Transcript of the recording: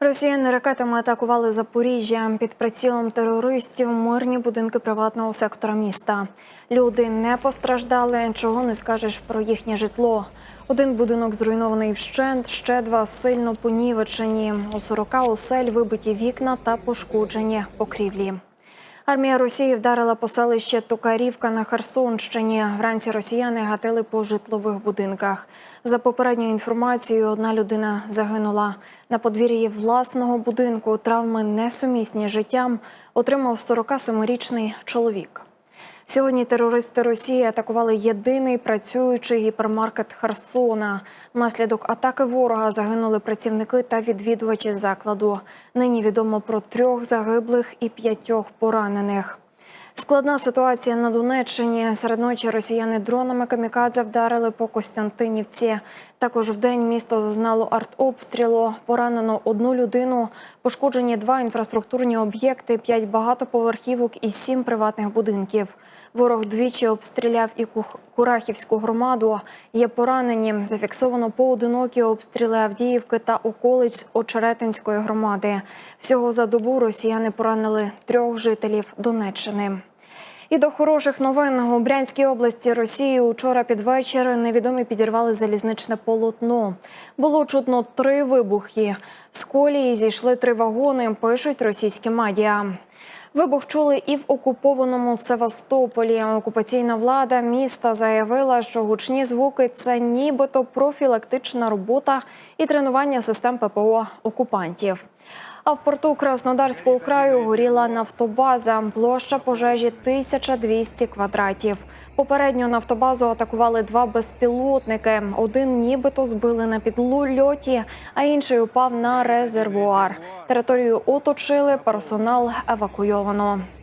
Росіяни ракетами атакували Запоріжжя під прицілом терористів мирні будинки приватного сектора міста. Люди не постраждали, чого не скажеш про їхнє житло. Один будинок зруйнований вщент, ще два сильно понівечені. У 40 осель вибиті вікна та пошкоджені покрівлі. Армія Росії вдарила по селище Токарівка на Херсонщині. Вранці росіяни гатили по житлових будинках. За попередньою інформацією, одна людина загинула. На подвір'ї власного будинку травми несумісні життям отримав 47-річний чоловік. Сьогодні терористи Росії атакували єдиний працюючий гіпермаркет Херсона. Внаслідок атаки ворога загинули працівники та відвідувачі закладу. Нині відомо про трьох загиблих і п'ятьох поранених. Складна ситуація на Донеччині. Серед ночі росіяни дронами камікадзе вдарили по Костянтинівці. Також вдень місто зазнало артобстрілу. Поранено одну людину. Пошкоджені два інфраструктурні об'єкти, п'ять багатоповерхівок і сім приватних будинків. Ворог двічі обстріляв і Курахівську громаду. Є поранені. Зафіксовано поодинокі обстріли Авдіївки та околиць Очеретинської громади. Всього за добу росіяни поранили трьох жителів Донеччини. І до хороших новин у Брянській області Росії учора під вечір невідомі підірвали залізничне полотно. Було чутно три вибухи. З колії зійшли три вагони. Пишуть російські медіа. Вибух чули і в окупованому Севастополі. Окупаційна влада міста заявила, що гучні звуки це нібито профілактична робота і тренування систем ППО окупантів. А в порту Краснодарського краю горіла нафтобаза. Площа пожежі 1200 квадратів. Попередньо нафтобазу атакували два безпілотники. Один нібито збили на підлульоті, а інший упав на резервуар. Територію оточили, персонал евакуйовано.